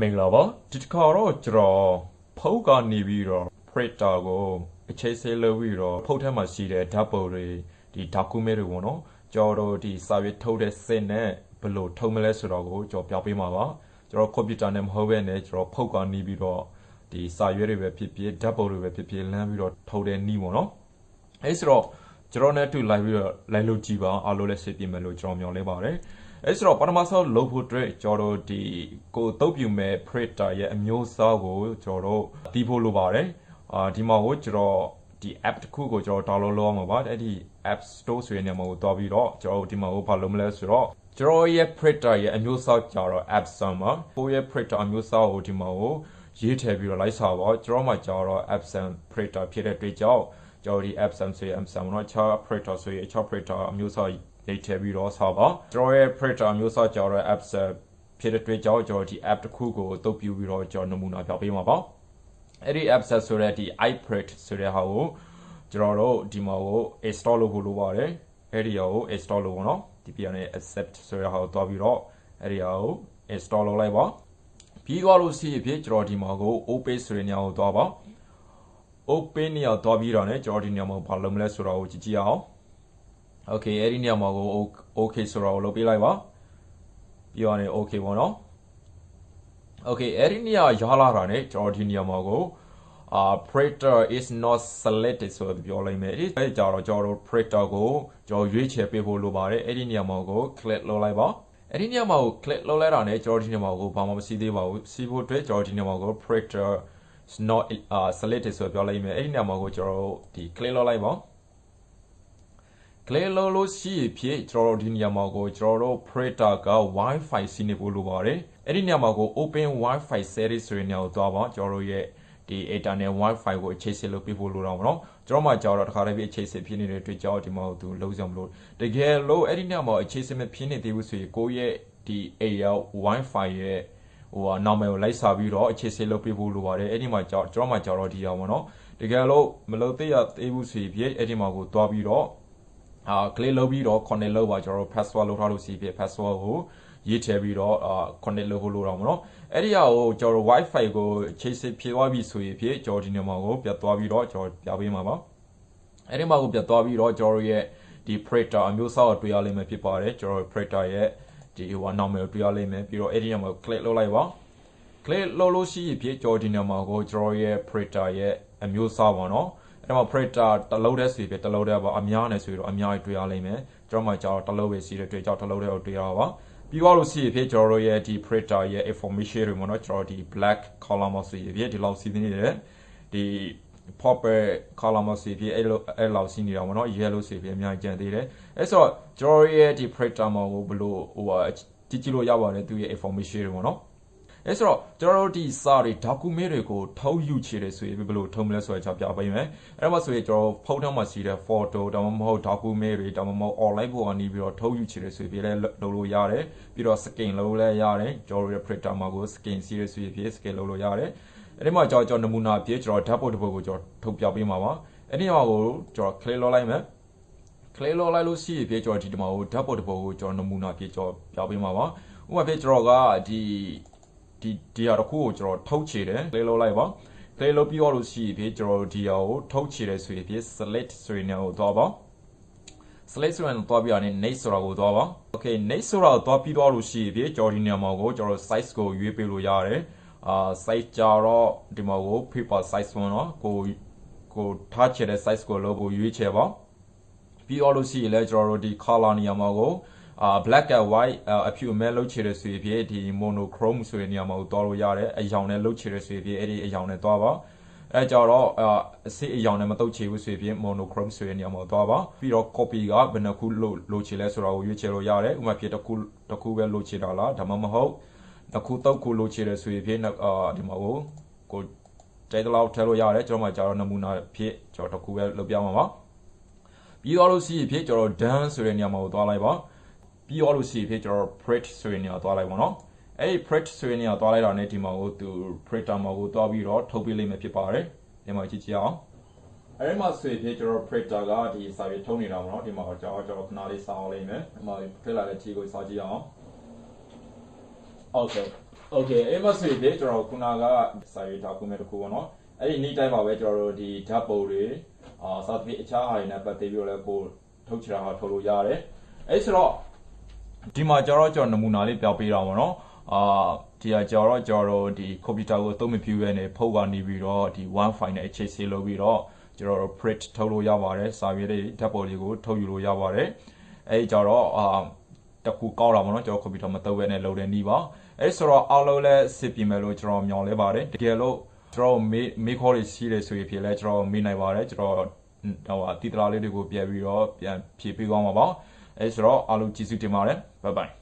မင်္ဂလာပါဒီတစ်ခါတော့ကျွန်တော်ဖုတ်ကနေပြီးတော့ printer ကိုအခြေဆေးလုပ်ပြီးတော့ဖုတ်ထဲမှာရှိတဲ့ဓာတ်ပုံတွေဒီ document တွေပေါ့နော်ကျွန်တော်တို့ဒီစာရွက်ထုတ်တဲ့စင်နဲ့ဘယ်လိုထုတ်မလဲဆိုတော့ကိုကျွန်တော်ပြပေးမှာပါကျွန်တော် computer နဲ့မဟုတ်ဘဲနဲ့ကျွန်တော်ဖုတ်ကနေပြီးတော့ဒီစာရွက်တွေပဲဖြစ်ဖြစ်ဓာတ်ပုံတွေပဲဖြစ်ဖြစ်လမ်းပြီးတော့ထုတ်တဲ့နီးပေါ့နော်အဲဆိုတော့ကျွန်တော်နဲ့အတူလိုက်ပြီးတော့လိုက်လို့ကြည့်ပါအားလုံးလည်းစစ်ပြမယ်လို့ကျွန်တော်မျှော်လင့်ပါတယ် အဲဆိုတော့ပထမဆုံးလုပ်ဖို့အတွက်ကျွန်တော်တို့ဒီကိုအတုပ်ပြမဲ့ printer ရဲ့အမျိုးအစားကိုကျွန်တော်တို့တီးဖို့လိုပါတယ်အာဒီမှာကိုကျွန်တော်ဒီ app တစ်ခုကိုကျွန်တော် download လုပ်ရမှာပါအဲ့ဒီ app store ဆိုတဲ့နေရာမှာကိုတွားပြီးတော့ကျွန်တော်ဒီမှာကိုဘာလုပ်မလဲဆိုတော့ကျွန်တော်ရဲ့ printer ရဲ့အမျိုးအစားကြတော့ app ဆမ်းပါကိုရဲ့ printer အမျိုးအစားကိုဒီမှာကိုရေးထည့်ပြီးတော့လိုက်စာပါကျွန်တော်မှကြတော့ app ဆမ်း printer ဖြစ်တဲ့အတွက်ကြောင့် ကျွန်တော်ဒီ app ဆမ်းဆိုရင် app ဆမ်းတော့ chart printer ဆိုရင် chart printer အမျိုးအစားနေထည့်ပြီးတော့စာပါကျွန်တော်ရဲ့ printer အမျိုးအစားကြတော့ app ဆမ်းဖြစ်တဲ့အတွက်ကြောင့်ကျွန်တော်ဒီ app တစ်ခုကိုအသုံးပြုပြီးတော့ကျွန်တော်နမူနာပြပေးမှာပါအဲ့ဒီ app ဆက်ဆိုတဲ့ဒီ iPrint ဆိုတဲ့ဟာကိုကျွန်တော်တို့ဒီမှာကို install လုပ်ဖို့လိုပါတယ်အဲ့ဒီဟာကို install လုပ်ပါတော့ဒီပြန်နဲ့ accept ဆိုတဲ့ဟာကိုတွားပြီးတော့အဲ့ဒီဟာကို install လုပ်လိုက်ပါပြီးသွားလို့ရှိရင်ဖြစ်ကျွန်တော်ဒီမှာကို open ဆိုတဲ့နေရာကိုတွားပါ open နေရာသွားပြီးတော့ ਨੇ ကျွန်တော်ဒီနေရာမှာဘာလုပ်မလဲဆိုတော့ကိုကြည့်ကြည့်အောင် okay အဲ့ဒီနေရာမှာကို okay ဆိုတော့ကိုလုပ်ပေးလိုက်ပါပြီးတော့ ਨੇ okay ပေါ့နော် okay အဲ့ဒီနေရာရလာတာ ਨੇ ကျွန်တော်ဒီနေရာမှာကို uh printer is not selected ဆိုပြောလိုက်မယ်အဲ့ဒီကြတော့ကျွန်တော် printer ကိုကျွန်တော်ရွေးချယ်ပေးဖို့လိုပါတယ်အဲ့ဒီနေရာမှာကို click လုပ်လိုက်ပါအဲ့ဒီနေရာမှာကို click လုပ်လိုက်တာ ਨੇ ကျွန်တော်ဒီနေရာမှာကိုဘာမှမရှိသေးပါဘူးစီဖို့အတွက်ကျွန်တော်ဒီနေရာမှာကို printer not uh selected ဆိုတော့ပြောလိုက်မယ်အဲ့ဒီနေရာမှာကိုကျွန်တော်တို့ဒီ click လုပ်လိုက်ပါ click လုပ်လို့ရှိဖြစ်ကျွန်တော်တို့ဒီနေရာမှာကိုကျွန်တော်တို့ printer က Wi-Fi စီးနေဖို့လိုပါတယ်အဲ့ဒီနေရာမှာကို open Wi-Fi series ဆိုတဲ့နေရာကိုတွားပါကျွန်တော်တို့ရဲ့ဒီ internet Wi-Fi ကိုအခြေစစ်လုပ်ပြဖို့လိုတော့မနော်ကျွန်တော်မှကြောက်တော့တခါတည်းပြအခြေစစ်ဖြစ်နေတဲ့အတွက်ကြောက်ဒီမှာသူလုံးဆောင်မလို့တကယ်လို့အဲ့ဒီနေရာမှာအခြေစစ်မဖြစ်နေသေးဘူးဆိုရင်ကိုယ့်ရဲ့ဒီ area Wi-Fi ရဲ့ ဟိုဟာနာမည်ကိုလိုက်စာပြီးတော့အခြေစစ်လုပ်ပြဖို့လိုပါတယ်အဲ့ဒီမှာကြောက်ကျွန်တော်မှကြောက်တော့ဒီအောင်မနော်တကယ်လို့မလုပ်သေးရသေးဘူးဆိုရင်အဲ့ဒီမှာကိုတွားပြီးတော့အာ click လုပ်ပြီးတော့ connect လုပ်ပါကျွန်တော် password လုပ်ထားလို့ရှိပြီ password ကိုရေးထည့်ပြီးတော့အာ connect လုပ်ဖို့လိုတော့မနော်အဲ့ဒီဟာကိုကျွန်တော် wifi ကိုချိတ်စစ်ဖြည့်သွားပြီဆိုရင်ဖြစ်ကျွန်တော်ဒီနေရာကိုပြတ်သွားပြီးတော့ကျွန်တော်ပြပေးမှာပါအဲ့ဒီမှာကိုပြတ်သွားပြီးတော့ကျွန်တော်ရဲ့ဒီ printer အမျိုးအစားကိုတွေ့ရလိမ့်မယ်ဖြစ်ပါတယ်ကျွန်တော် printer ရဲ့ ဒီဟိုနာမည်ကိုတွေ့ရလိမ့်မယ်ပြီးတော့အဲ့ဒီနေရာမှာ click လုပ်လိုက်ပါ click လုပ်လို့ရှိရင်ဖြစ်ကျွန်တော်ဒီနေရာမှာကိုကျွန်တော်ရဲ့ printer ရဲ့အမျိုးအစားပါနော်အဲ့မှာ printer တလုံးတည်းစီပဲတလုံးတည်းပါအများနဲ့ဆိုတော့အများကြီးတွေ့ရလိမ့်မယ်ကျွန်တော်မှကြောက်တလုံးပဲစီတဲ့တွေ့ကြောက်တလုံးတည်းကိုတွေ့ရပါပြီးတော့လို့ရှိရင်ဖြစ်ကျွန်တော်တို့ရဲ့ဒီ printer ရဲ့ information တွေပေါ့နော်ကျွန်တော်ဒီ black column ဆိုရင်ဖြစ်ဒီလောက်စီးနေတယ်ဒီ popper column ဆိုရင်အဲ့လိုအဲ့လောက်စီးနေတာပေါ့နော် yellow ဆိုရင်အများကြီးကျန်သေးတယ်အဲ့ဆိုတော့ကျွန်တော်ရဲ့ဒီ printer မှာကိုဘလို့ဟိုကြည့်ကြည့်လို့ရပါတယ်သူရဲ့ information တွေပေါ့နော်အဲဆိုတော့ကျွန်တော်တို့ဒီစာတွေ document တွေကိုထုတ်ယူချေတယ်ဆိုရင်ဘယ်လိုထုတ်မလဲဆိုတော့ကျွန်တော်ပြပေးမယ်အဲ့တော့ဆိုရင်ကျွန်တော်ဖုန်းထဲမှာရှိတဲ့ photo ဒါမှမဟုတ် document တွေဒါမှမဟုတ် online ပေါ်ကနေပြီးတော့ထုတ်ယူချေတယ်ဆိုရင်လည်းလုပ်လို့ရတယ်ပြီးတော့ scan လုပ်လည်းရတယ်ကျွန်တော်တို့ရဲ့ printer မှာကို scan စီးရဆိုရင်ဖြစ် scan လုပ်လို့ရတယ် အဲ့ဒီမှာကျွန်တော်ကျွန်တော်နမူနာပြကျွန်တော်ဓာတ်ပုံတစ်ပုဒ်ကိုကျွန်တော်ထုတ်ပြပေးမှာပါအဲ့ဒီမှာကိုကျွန်တော် click လုပ်လိုက်မယ် click လုပ်လိုက်လို့ရှိရင်ပြကျွန်တော်ဒီမှာကိုဓာတ်ပုံတစ်ပုဒ်ကိုကျွန်တော်နမူနာပြကျွန်တော်ပြပေးမှာပါဥပမာပြကျွန်တော်ကဒီဒီဒီဟာတစ်ခုကိုကျွန်တော်ထုတ်ချေတယ် play လုပ်လိုက်ပါ play လုပ်ပြီးတော့လို့ရှိရင်ကျွန်တော်ဒီဟာကိုထုတ်ချေတယ်ဆိုရင်ဖြစ် select ဆိုရင်လည်းသွားပါ select ဆိုရင်သွားပြီးတော့ next ဆိုတာကိုသွားပါ okay next ဆိုတာကိုသွားပြီးတော့လို့ရှိရင်ကျွန်တော်ဒီနေရာမှာကိုကျွန်တော် size ကိုရွေးပေးလို့ရတယ် အာ size ကြတော့ဒီမှာကို paper size ပေါ့နော်ကိုကိုထားချေတဲ့ size ကိုလို့ကိုရွေးချယ်ပါပြီးတော့လို့ရှိရင်လည်းကျွန်တော်တို့ဒီ color နေရာမှာကိုအာ black and white အဖြူအမဲလုတ်ချရဆိုရင်ဒီ monochrome ဆိုတဲ့နေရာမှာကိုသွားလို့ရတယ်အယောင်နဲ့လုတ်ချရဆိုရင်အဲ့ဒီအယောင်နဲ့သွားပါအဲကြတော့အစစ်အယောင်နဲ့မတုတ်ချေဘူးဆိုရင် monochrome ဆိုတဲ့နေရာမှာသွားပါပြီးတော့ copy ကဘယ်နှခုလို့လို့ချေလဲဆိုတာကိုရွေးချယ်လို့ရတယ်ဥပမာဖြစ်တစ်ခုတစ်ခုပဲလို့ချေတာလားဒါမှမဟုတ် တစ်ခုတုတ်ခုလို့ချေတယ်ဆိုရင်ဖြစ်အာဒီမှာကိုကိုတဲတလောက်ထဲလို့ရတယ်ကျွန်တော်မှကြာတော့နမူနာဖြစ်ကျွန်တော်တစ်ခုပဲလုပ်ပြမှာပါပြီးတော့လို့ရှိရင်ဖြစ်ကျွန်တော် done ဆိုတဲ့နေရာမှာကိုသွားလိုက်ပါပြီးတော့လို့ရှိရင်ဖြစ်ကျွန်တော် print ဆိုရင်နေရာသွားလိုက်ပါတော့အဲ့ဒီ print ဆိုရင်နေရာသွားလိုက်တာနဲ့ဒီမှာကိုသူ printer မှာကိုသွားပြီးတော့ထုတ်ပေးလိမ့်မယ်ဖြစ်ပါတယ်ဒီမှာကြည့်ကြည့်အောင်အဲ့ဒီမှာဆိုရင်ဖြစ်ကျွန်တော် printer ကဒီစာရေးထုတ်နေတာပေါ့နော်ဒီမှာကျွန်တော်ကျွန်တော်ခဏလေးစောင်းလိုက်မယ်ဒီမှာထည့်လာတဲ့ခြေကိုစောကြည့်အောင် ဟုတ်ကဲ့ okay အဲ့မဆွေလေးကျွန်တော်ခုနကစာရေး document တစ်ခုပေါ့နော်အဲ့ဒီနေ့တိုင်းပါပဲကျွန်တော်တို့ဒီဓာတ်ပုံတွေအာစာသဖြင့်အခြားဟာတွေနဲ့ပတ်သက်ပြီးတော့လည်းကိုထုတ်ချင်တာဟာထုတ်လို့ရတယ်အဲ့ဆိုတော့ဒီမှာကျွန်တော်ကျွန်တော်နမူနာလေးပြပေးတာပေါ့နော်အာဒီကကျွန်တော်ကျွန်တော်ဒီကွန်ပျူတာကိုအသုံးမပြုရနဲ့ဖုတ်ကနေပြီးတော့ဒီ wifi နဲ့အခြေဆေးလုပ်ပြီးတော့ကျွန်တော်တို့ print ထုတ်လို့ရပါတယ်စာရွက်လေးဓာတ်ပုံလေးကိုထုတ်ယူလို့ရပါတယ်အဲ့ဒီကြတော့အာ တခုကောက်တာပေါ့နော်ကျွန်တော်ကွန်ပျူတာမသုံးဘဲနဲ့လုပ်တဲ့နည်းပါအဲဆိုတော့အောက်လုံးလဲစစ်ပြင်မယ်လို့ကျွန်တော်မျှော်လဲပါတယ်တကယ်လို့ကျွန်တော်မေးမေးခေါ်တွေရှိတယ်ဆိုရင်ဖြစ်လဲကျွန်တော်မေးနိုင်ပါတယ်ကျွန်တော်ဟိုအတီတရာလေးတွေကိုပြန်ပြီးတော့ပြန်ဖြည့်ပေးကောင်းပါပါအဲဆိုတော့အားလုံးကျေးဇူးတင်ပါတယ်ဘိုင်ဘိုင်